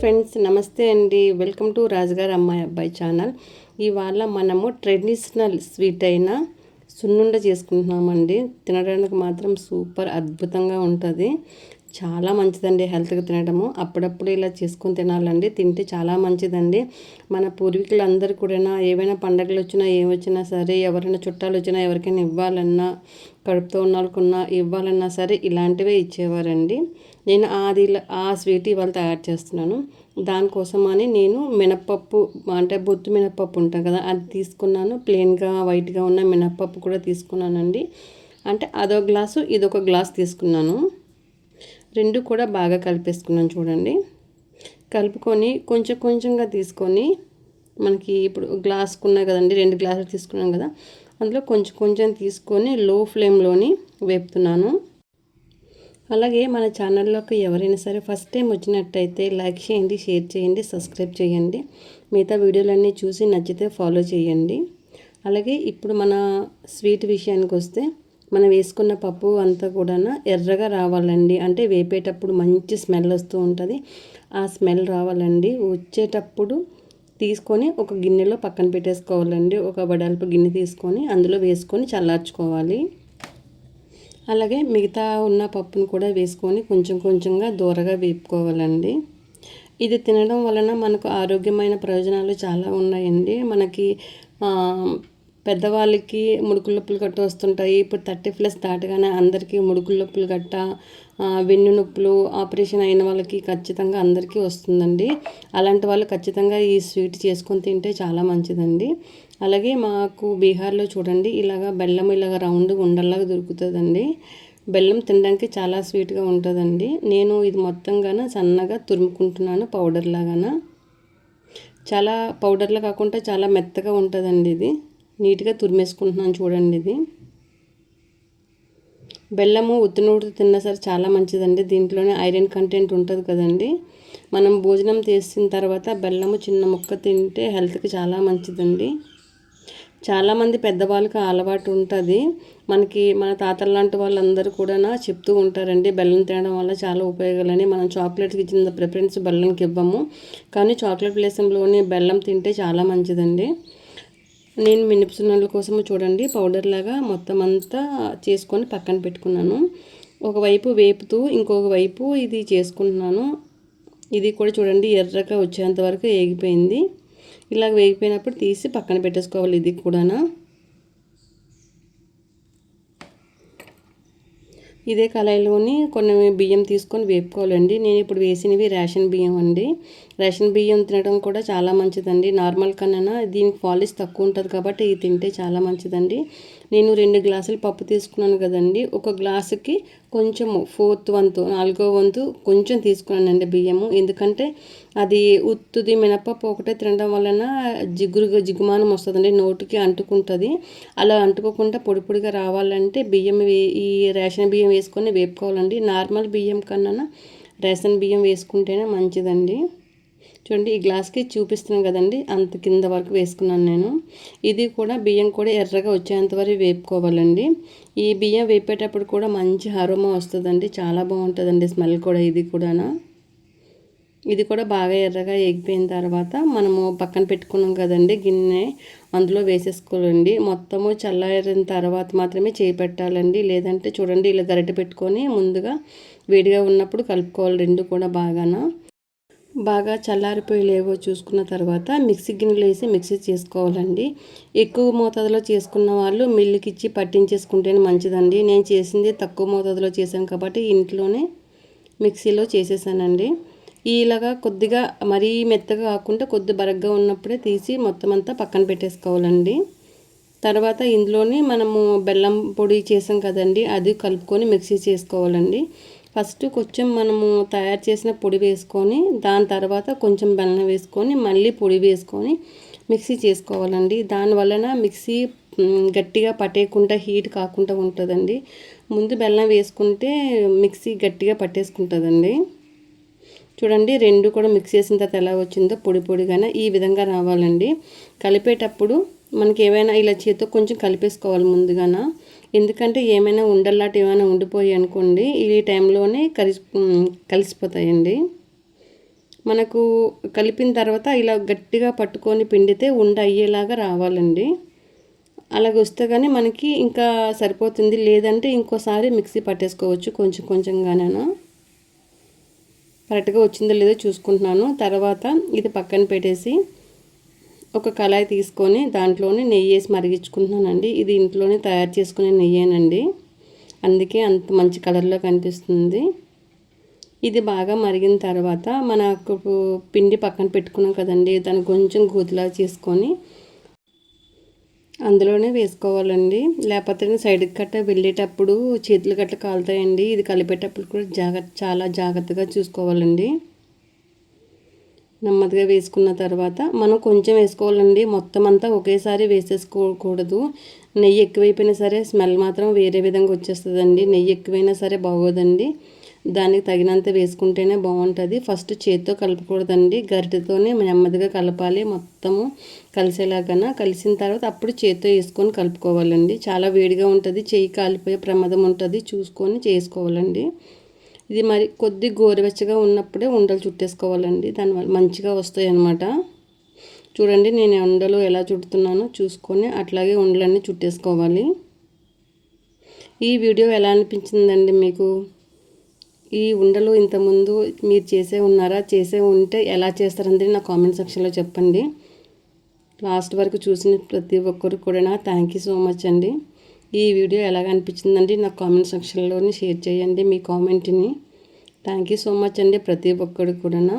Friends నమస్తే అండి. Welcome to రాజుగారు అమ్మాయి అబ్బాయి ఛానల్. ఇవాళ మనము ట్రెడిషనల్ స్వీట్ అయిన సున్నుండ చేసుకుంటున్నామండి. తినడానికి మాత్రం సూపర్ అద్భుతంగా ఉంటుంది. చాలా మంచిదండి హెల్త్గా తినడము. అప్పుడప్పుడు ఇలా చేసుకొని తినాలండి. తింటే చాలా మంచిదండి. మన పూర్వీకులందరు కూడా ఏవైనా పండగలు వచ్చినా ఏమొచ్చినా సరే ఎవరైనా చుట్టాలు వచ్చినా ఎవరికైనా ఇవ్వాలన్నా కడుపుతో ఉన్నాళ్ళకున్నా ఇవ్వాలన్నా సరే ఇలాంటివే ఇచ్చేవారండి. నేను అది ఆ స్వీట్ ఇవాళ తయారు చేస్తున్నాను. దానికోసమని నేను మినప్పప్పు అంటే బొత్తు మినప్పప్పు ఉంటుంది కదా అది తీసుకున్నాను. ప్లెయిన్గా వైట్గా ఉన్న మినప్పప్పు కూడా తీసుకున్నానండి. అంటే అదో గ్లాసు ఇదొక గ్లాస్ తీసుకున్నాను. రెండు కూడా బాగా కలిపేసుకున్నాను చూడండి. కలుపుకొని కొంచెం కొంచెంగా తీసుకొని మనకి ఇప్పుడు గ్లాస్కున్నాయి కదండి రెండు గ్లాసులు తీసుకున్నాం కదా అందులో కొంచెం కొంచెం తీసుకొని లో ఫ్లేమ్లోని వేపుతున్నాను. అలాగే మన ఛానల్లోకి ఎవరైనా సరే ఫస్ట్ టైం వచ్చినట్టయితే లైక్ చేయండి షేర్ చేయండి సబ్స్క్రైబ్ చేయండి. మిగతా వీడియోలన్నీ చూసి నచ్చితే ఫాలో చేయండి. అలాగే ఇప్పుడు మన స్వీట్ విషయానికి వస్తే మనం వేసుకున్న పప్పు అంతా కూడా ఎర్రగా రావాలండి. అంటే వేపేటప్పుడు మంచి స్మెల్ వస్తూ ఉంటుంది. ఆ స్మెల్ రావాలండి. వచ్చేటప్పుడు తీసుకొని ఒక గిన్నెలో పక్కన పెట్టేసుకోవాలండి. ఒక వడల్పు గిన్నె తీసుకొని అందులో వేసుకొని చల్లార్చుకోవాలి. అలాగే మిగతా ఉన్న పప్పును కూడా వేసుకొని కొంచెం కొంచెంగా దూరగా వేపుకోవాలండి. ఇది తినడం వలన మనకు ఆరోగ్యమైన ప్రయోజనాలు చాలా ఉన్నాయండి. మనకి పెద్దవాళ్ళకి ముడుకుల నొప్పులు గట్ట వస్తుంటాయి. ఇప్పుడు థర్టీ ప్లస్ దాటగానే అందరికీ ముడుకుల నొప్పులు గట్ట వెన్ను నొప్పులు ఆపరేషన్ అయిన వాళ్ళకి ఖచ్చితంగా అందరికీ వస్తుందండి. అలాంటి వాళ్ళు ఖచ్చితంగా ఈ స్వీట్ చేసుకొని తింటే చాలా మంచిదండి. అలాగే మాకు బీహార్లో చూడండి ఇలాగ బెల్లం ఇలాగ రౌండ్ ఉండల్లాగా దొరుకుతుందండి. బెల్లం తినడానికి చాలా స్వీట్గా ఉంటుందండి. నేను ఇది మొత్తంగా సన్నగా తురుముకుంటున్నాను పౌడర్ లాగాన. చాలా పౌడర్లా కాకుండా చాలా మెత్తగా ఉంటుందండి ఇది. నీట్గా తురిమేసుకుంటున్నాను చూడండి ఇది. బెల్లము ఉత్తినూడు తిన్నా సరే చాలా మంచిదండి. దీంట్లోనే ఐరన్ కంటెంట్ ఉంటుంది కదండి. మనం భోజనం చేసిన తర్వాత బెల్లము చిన్న ముక్క తింటే హెల్త్కి చాలా మంచిదండి. చాలామంది పెద్దవాళ్ళకి అలవాటు ఉంటుంది. మనకి మన తాతలు లాంటి వాళ్ళందరూ కూడా చెప్తూ ఉంటారండి బెల్లం తినడం వల్ల చాలా ఉపయోగాలని. మనం చాక్లెట్కి ఇచ్చిన ప్రిఫరెన్స్ బెల్లంకి ఇవ్వము. కానీ చాక్లెట్ ప్లేసంలోని బెల్లం తింటే చాలా మంచిదండి. నేను మినపసున్నల కోసం చూడండి పౌడర్ లాగా మొత్తం అంతా చేసుకొని పక్కన పెట్టుకున్నాను. ఒకవైపు వేపుతూ ఇంకొక వైపు ఇది చేసుకుంటున్నాను. ఇది కూడా చూడండి ఎర్రగా వచ్చేంత వరకు వేగిపోయింది. ఇలా వేగిపోయినప్పుడు తీసి పక్కన పెట్టేసుకోవాలి ఇది కూడా ఇదే కళాయిలోని కొన్ని బియ్యం తీసుకొని వేపుకోవాలండి. నేను ఇప్పుడు వేసినవి రేషన్ బియ్యం అండి. రేషన్ బియ్యం తినడం కూడా చాలా మంచిదండి. నార్మల్ కన్నా దీనికి పాలిష్ తక్కువ ఉంటుంది కాబట్టి ఇది తింటే చాలా మంచిదండి. నేను రెండు గ్లాసులు పప్పు తీసుకున్నాను కదండి. ఒక గ్లాసుకి కొంచెము ఫోర్త్ వంతు నాలుగో వంతు కొంచెం తీసుకున్నానండి బియ్యము. ఎందుకంటే అది ఉత్తుది మినపప్పు ఒకటే తినడం వలన జిగురు జిగుమానం వస్తుందండి నోటికి అంటుకుంటుంది. అలా అంటుకోకుండా పొడి పొడిగా రావాలంటే బియ్యం ఈ రేషన్ బియ్యం వేసుకొని వేపుకోవాలండి. నార్మల్ బియ్యం కన్నా రేషన్ బియ్యం వేసుకుంటేనే మంచిదండి. చూడండి ఈ గ్లాస్కి చూపిస్తున్నాను కదండి అంత కింద వరకు వేసుకున్నాను నేను. ఇది కూడా బియ్యం కూడా ఎర్రగా వచ్చేంత వరకు వేపుకోవాలండి. ఈ బియ్యం వేపేటప్పుడు కూడా మంచి హరోమా వస్తుందండి చాలా బాగుంటుందండి స్మెల్ కూడా ఇది కూడా ఇది కూడా బాగా ఎర్రగా ఎగిపోయిన తర్వాత మనము పక్కన పెట్టుకున్నాం కదండి గిన్నె అందులో వేసేసుకోవాలండి. మొత్తము చల్లారిన తర్వాత మాత్రమే చేయి పెట్టాలండి లేదంటే చూడండి ఇలా గరిటె పెట్టుకొని ముందుగా వేడిగా ఉన్నప్పుడు కలుపుకోవాలి రెండు కూడా బాగానా. బాగా చల్లారిపోయి లేవో చూసుకున్న తర్వాత మిక్సీ గిన్నెలు వేసి మిక్సీ చేసుకోవాలండి. ఎక్కువ మోతాదులో చేసుకున్న వాళ్ళు మిల్లుకి ఇచ్చి పట్టించేసుకుంటేనే మంచిదండి. నేను చేసింది తక్కువ మోతాదులో చేశాను కాబట్టి ఇంట్లోనే మిక్సీలో చేసేసానండి. ఇలాగా కొద్దిగా మరీ మెత్తగా కాకుండా కొద్ది బరగ్గా ఉన్నప్పుడే తీసి మొత్తం అంతా పక్కన పెట్టేసుకోవాలండి. తర్వాత ఇందులోనే మనము బెల్లం పొడి చేసాం కదండి అది కలుపుకొని మిక్సీ చేసుకోవాలండి. ఫస్ట్ కొంచెం మనము తయారు చేసిన పొడి వేసుకొని దాని తర్వాత కొంచెం బెల్లం వేసుకొని మళ్ళీ పొడి వేసుకొని మిక్సీ చేసుకోవాలండి. దానివలన మిక్సీ గట్టిగా పట్టేయకుండా హీట్ కాకుండా ఉంటుందండి. ముందు బెల్లం వేసుకుంటే మిక్సీ గట్టిగా పట్టేసుకుంటుందండి. చూడండి రెండు కూడా మిక్స్ చేసిన తర్వాత ఎలా వచ్చిందో పొడి పొడిగానే ఈ విధంగా రావాలండి. కలిపేటప్పుడు మనకి ఏమైనా ఇలా చేతితో కొంచెం కలిపేసుకోవాలి ముందుగాన. ఎందుకంటే ఏమైనా ఉండల్లాట ఏమైనా ఉండిపోయి అనుకోండి ఈ టైంలోనే కలిసి కలిసిపోతాయండి. మనకు కలిపిన తర్వాత ఇలా గట్టిగా పట్టుకొని పిండితే ఉండ అయ్యేలాగా రావాలండి. అలాగ వస్తే కానీ మనకి ఇంకా సరిపోతుంది. లేదంటే ఇంకోసారి మిక్సీ పట్టేసుకోవచ్చు కొంచెం కొంచెంగానైనా. కరెక్ట్గా వచ్చిందో లేదో చూసుకుంటున్నాను. తర్వాత ఇది పక్కన పెట్టేసి ఒక కళాయి తీసుకొని దాంట్లోనే నెయ్యి వేసి మరిగించుకుంటున్నానండి. ఇది ఇంట్లోనే తయారు చేసుకునే నెయ్యేనండి. అందుకే అంత మంచి కలర్లో కనిపిస్తుంది. ఇది బాగా మరిగిన తర్వాత మనకు పిండి పక్కన పెట్టుకున్నాం కదండి. దాన్ని కొంచెం గోతులా చేసుకొని అందులోనే వేసుకోవాలండి. లేకపోతే సైడ్కి కట్ట వెళ్ళేటప్పుడు చేతులు గట్ట కాలుతాయండి. ఇది కలిపేటప్పుడు కూడా జాగ్రత్త చాలా జాగ్రత్తగా చూసుకోవాలండి. నెమ్మదిగా వేసుకున్న తర్వాత మనం కొంచెం వేసుకోవాలండి. మొత్తం అంతా ఒకేసారి వేసేసుకోకూడదు. నెయ్యి ఎక్కువైపోయినా సరే స్మెల్ మాత్రం వేరే విధంగా వచ్చేస్తుందండి. నెయ్యి ఎక్కువైనా సరే బాగోదండి. దానికి తగినంత వేసుకుంటేనే బాగుంటుంది. ఫస్ట్ చేతితో కలపకూడదండి. గరిటెతోనే నెమ్మదిగా కలపాలి. మొత్తము కలిసేలాగా కలిసిన తర్వాత అప్పుడు చేతితో వేసుకొని కలుపుకోవాలండి. చాలా వేడిగా ఉంటుంది. చేయి కాలిపోయే ప్రమాదం ఉంటుంది. చూసుకొని చేసుకోవాలండి. ఇది మరి కొద్ది గోరువెచ్చగా ఉన్నప్పుడే ఉండలు చుట్టేసుకోవాలండి. దానివల్ల మంచిగా వస్తాయి అన్నమాట చూడండి నేను ఉండలు ఎలా చుడుతున్నానో చూసుకొని అట్లాగే ఉండలన్నీ చుట్టేసుకోవాలి. ఈ వీడియో ఎలా అనిపించిందండి మీకు? ఈ ఉండలు ఇంతకుముందు మీరు చేసే ఉన్నారా? చేసే ఉంటే ఎలా చేస్తారంటే నా కామెంట్ సెక్షన్లో చెప్పండి. లాస్ట్ వరకు చూసిన ప్రతి ఒక్కరు కూడా థ్యాంక్ యూ సో మచ్ అండి. ఈ వీడియో ఎలాగ అనిపించిందండి నా కామెంట్ సెక్షన్లోని షేర్ చేయండి మీ కామెంట్ని. థ్యాంక్ యూ సో మచ్ అండి ప్రతి ఒక్కరు కూడా